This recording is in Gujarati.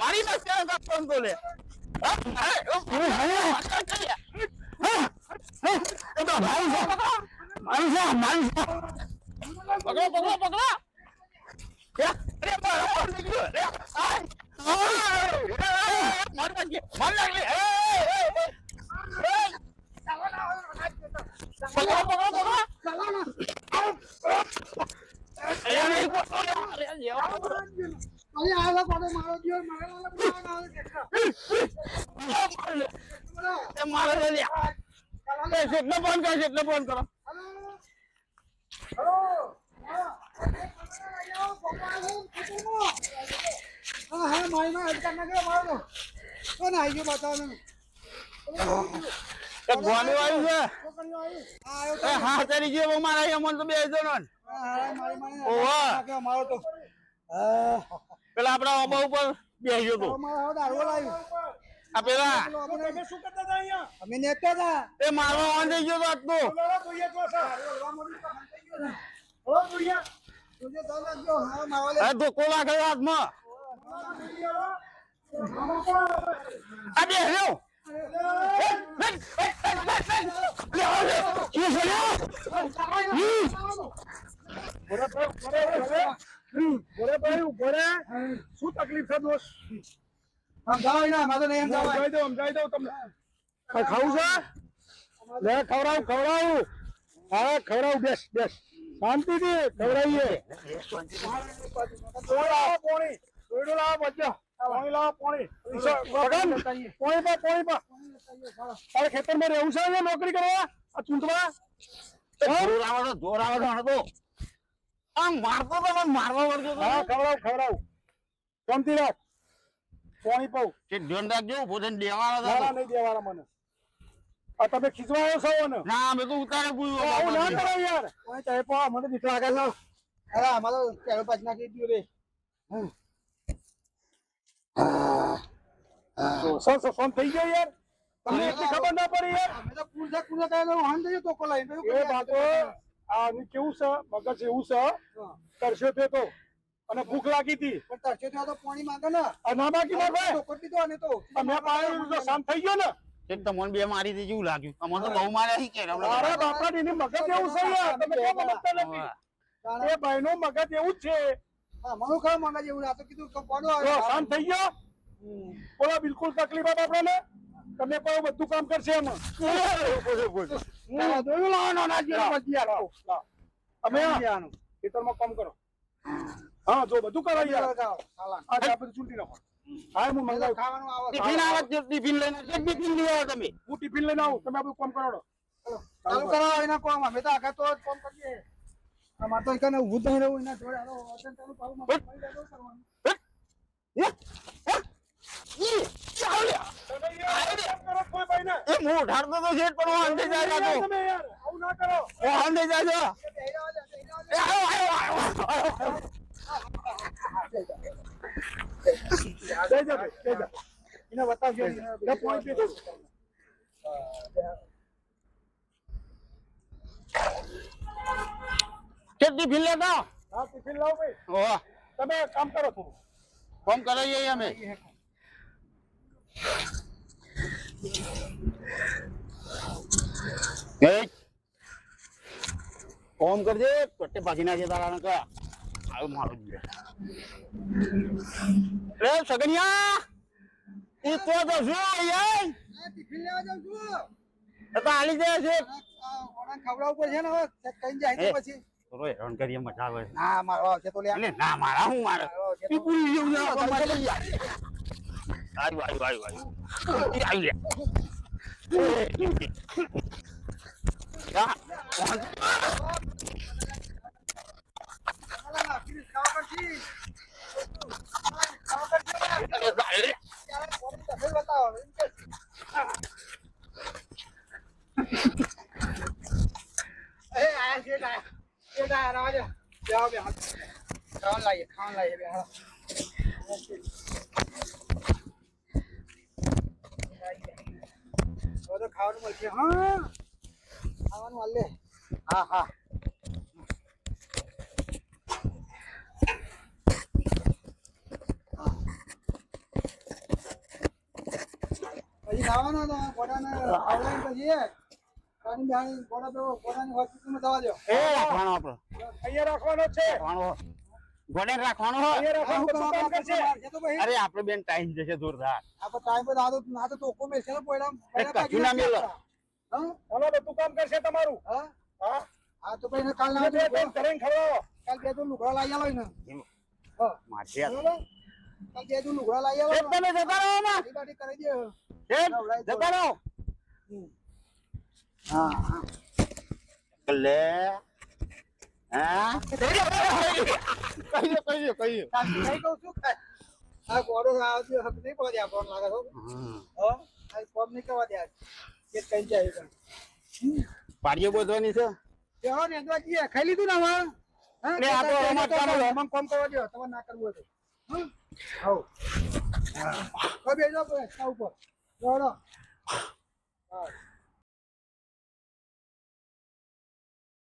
મારી પાસે મારો ફોન નીકળ્યો લે આય માર નાખી માર નાખી એ પકડો પકડો પકડો અરે નહીં પકડો અરે લેવા અરે આ લો કોનો મારો જીવ મારે લો કોનો મારો દેખા એ મારે લે લે એ ફોન કરો ફોન કરો હા હા મારી માં ના મારો કોણ આવી ગયો બતાવો એ આવ્યું છે હા હા તારી જેવો મારા તો બે જણો ને. હા મારી માં ઓવા. મારો તો પેલા આપડા ઓબા ઉપર બેસ્યો તો. દારૂ લાવ્યો આ પેલા. તમે શું કરતા હતા અહીંયા? અમે નેતા હતા. એ મારો ઓન થઈ ગયો તો આજનો જોજો તો હા મારો લે. એ ધોકો લાગે હાથમાં. આ બેસ્યો શું તકલીફ છે દોસ્ત સમજાવો ના મારે નહીં સમજાવાય સમજાવી દઉં સમજાવી દઉં તમને. ખાવું છે? લે ખવડાવું ખવડાવું. હા ખવડાવું બેસ બેસ. શાંતિથી ખવડાવીએ. પોણી દોડો લાવો બચ્ચા પાણી લાવો પાણી. ભગવાન પાણી પા પાણી પા. તારે ખેતરમાં રહેવું છે નોકરી કરવા? આ ચૂંટવા? જોર આવે તો જોર આવે તો હણતો આમ મારતો તો મને મારવા વર્ગ્યો હા ખવડાવું ખવડાવું. શાંતિ રાખ. પાણી પાઉં તે ધ્યાન રાખજો ભોજન દેવાના ના ના હતા નહીં દેવાના મને આ તમે ખીચવા આવ્યો છો ને ના અમે તો ઉતારે પૂછ્યું આવું ના કરો યાર ઓય ચાહે પો મને બીક લાગે છે અરે અમારો કેળો પાછ નાખી દીધું રે સો સો ફોન થઈ ગયો યાર તમને એટલી ખબર ના પડી યાર અમે તો પૂરતા પૂરતા થાય તો વાહન થઈ તો કોલાઈ એ બાતો આ કેવું છે મગજ એવું છે કરશો તે તો અને ભૂખ લાગી હતી. પણ તરસ્યો થયો તો પાણી માંગે ને. આ ના બાકી ના તો કરી દીધો અને તો. મેં પાણી તો શાંત થઈ ગયો ને. તે તમને બે મારી દીધી એવું લાગ્યું. અમને તો બહુ માર્યા શી કે અરે બાપા. એની મગજ એવું છે યાર. તમે કેમ સમજતા નથી? એ ભાઈ નું મગજ એવું જ છે. હા મનુ ખા માંગે આ તો કીધું કે કોનો શાંત થઈ ગયો? બોલો બિલકુલ તકલીફ આપે આપણને? તમે કોઈ બધું કામ કરશે એમાં. તમે ખેતરમાં કામ કરો. હા જો બધું કરો યાર. ખાવાનું. આ આ બધું ચૂંટી નાખો. હા હું મંગાવ. ખાવાનું આવે. ટિફિન આવે છે, ટિફિન લઈને એક ટિફિન લઈ આવો તમે. હું ટિફિન લઈને આવું તમે આપણું બધું કામ કરાવો. ચાલુ. કરાવો એના કામ અમે તો આગળ તો જ કોમ કરીએ. અમાર તો એકને ઊભું થઈ રહ્યું એના જોડે હાલો વચન ચાલુ પાડું દેજો કરવાનું. કોઈ ભાઈ ને એ હું ઉઠાડતો તો છે પણ હું અંધે જાય તો તમે યાર આવું ના કરો. હું જાય એ બેહી રહેવા દે. એ આયો, આયો, આયો, આયો. જઈ જા ભાઈ, જઈ જા એને બતાવજો એને લે પોઈન્ટ પે દો. કે ટિફિન લેતા આવો. હા ટિફિન લાવો ભાઈ ઓહો, તમે કામ કરો થોડું ફોન કરાવીએ અમે એ ફોન કરજે પટ્ટે ભાગી નાખે તારા નકા આવું મારું જ રે સગનિયા! ઈ તો તો જો યાર આ ટિફિન લેવા જાઉં છું. તો આલી જાય છે. આ- આ ઓણાને છે ને હવે? ચેક કઈ જાય તો પછી. થોડો હેરાન કરીએ મજા આવે. ના મારો આવશે તો લે. અલે ના મારા હું મારે? એ પૂરી જેવું છે આપણે મારે લઈ જા. આવ્યું આવ્યું આવ્યું આવ્યું આવી લે. બેહો બેહો ખાવાનું લાવીએ ખાવાનું લાવીએ બે હા ખાવાનું મળશે હા? ખાવાનું મળે. હા હા. કાની હોસ્પિટલમાં જવા દો એ રાખવાનો આપણો. અહીંયા રાખવાનો છે. રાખવાનો. ગોડે રાખવાનો હોય? શું કામ કરશે? મારશે તો પછી અરે આપણે બેન ટાઈમ જશે જોરદાર. આપણે ટાઈમ પર આદો ના તો તોકો મેલશે ને પોયડા એ કશું ના મેલો. હા? હાલો બધું કામ કરશે તમારું? હા? હા? આ તો પછી કાલ ના ખવડાવો. કાલ બે તો લુગડા લાવી આલો ને. હા. માથે બરોબર? કાલ બે તો લુગડા લાવી આલો એ જતા રહો ને કરી દે એ જતા રહો હા હા લે હા કહીએ કહીએ દો કહી દો કઈ કહું છું આ ગોળો આવતી હક નહીં પડવા દે આપણને લાગે છો હા આ કોમ નહીં કરવા દે. એ કઈ જાય પાડીઓ બોધવાની છે બેહો ને જઈએ. ખાઈ લીધું ને હવે? હા? ને આ તો રમત ચાલુ કોમ કરવા દ્યો. તમારે ના કરવું હોય તો. હં? હા. બેસજો ઉપર. બેહો. હા.